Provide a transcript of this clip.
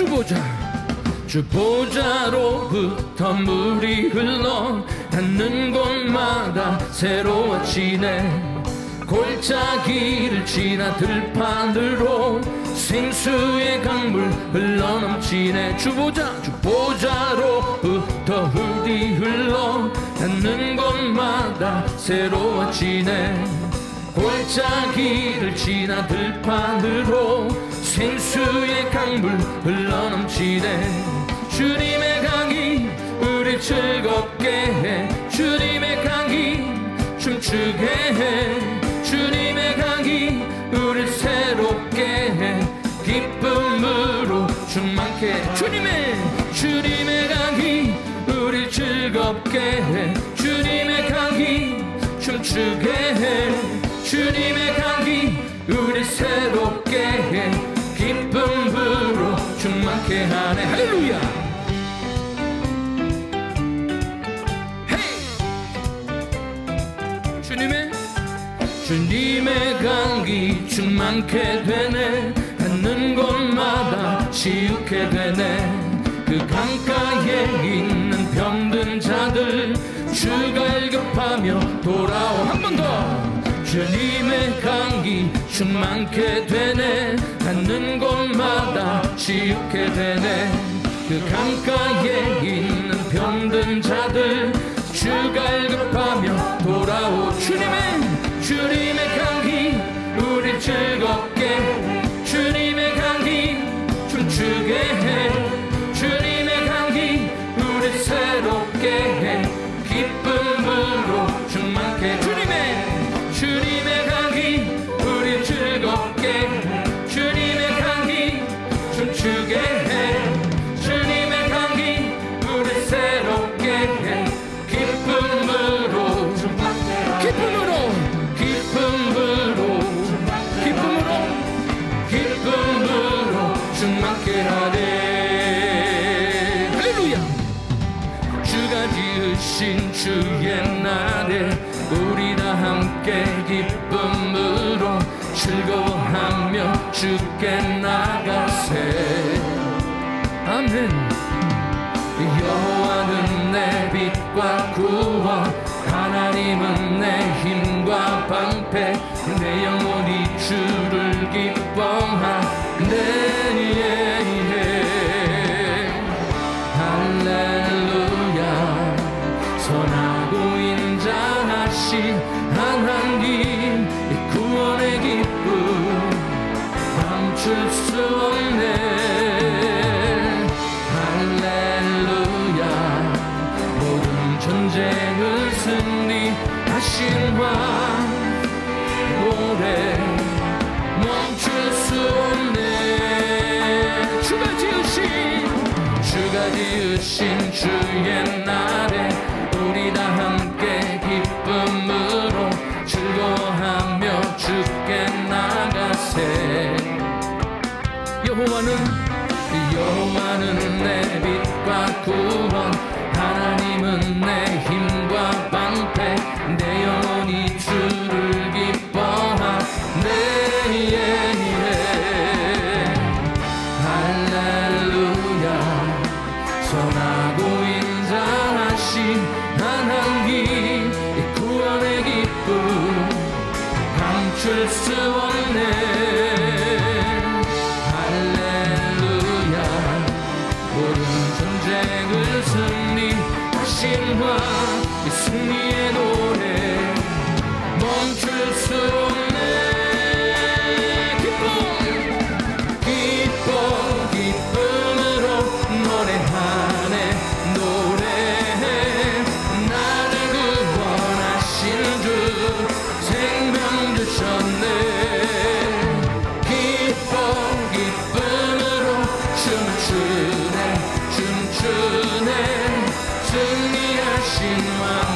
주보자. 주보자로부터 물이 흘러 닿는 곳마다 새로워지네. 골짜기를 지나 들판으로 생수의 강물 흘러넘치네. 주보자 주보자로부터 물이 흘러 닿는 곳마다 새로워지네. 골짜기를 지나 들판으로 생수의 강물 흘러넘치네. 주님의 강이 우리 즐겁게 해. 주님의 강이 춤추게 해. 주님의 강이 우리 새롭게 해. 기쁨으로 충만케 해. 주님의 주님의 강이 우리 즐겁게 해. 주님의 강이 춤추게 해. 주님의 강이 우리 새롭게 해 주님의 강이 충만케 되네. 닿는 곳마다 치유케 되네. 그 강가에 있는 병든 자들 주갈급하며 돌아오. 한 번 더. 주님의 강이 충만케 되네. 닿는 곳마다 치유케 되네. 그 강가에 있는 병든 자들 주갈급하며 돌아오. 주님의 주님의 춤추게 해. 주님의 강이 우리 새롭게 해. 기쁨으로. 기쁨으로. 기쁨으로. 기쁨으로. 기쁨으로 충만케 하네. 할렐루야. 주가 지으신 주의 날에 우리 다 함께 기쁨으로 즐거워하며 주께 나가세. 아멘. 여호와는 내 빛과 구원 하나님은 내 힘과 방패 내 영혼이 주를 기뻐하네. 할렐루야. 선하고 인자하신 감출 수 없네 할렐루야 모든 전쟁을 승리하신 왕 노래 멈출 수 없네 주가 지으신 주가 지으신 주의 날에 우리 다 함께 기쁨으 감출 수 없네 할렐루야. 모든 전쟁을 승리하신 왕이 승리의 노래 멈출 수 in my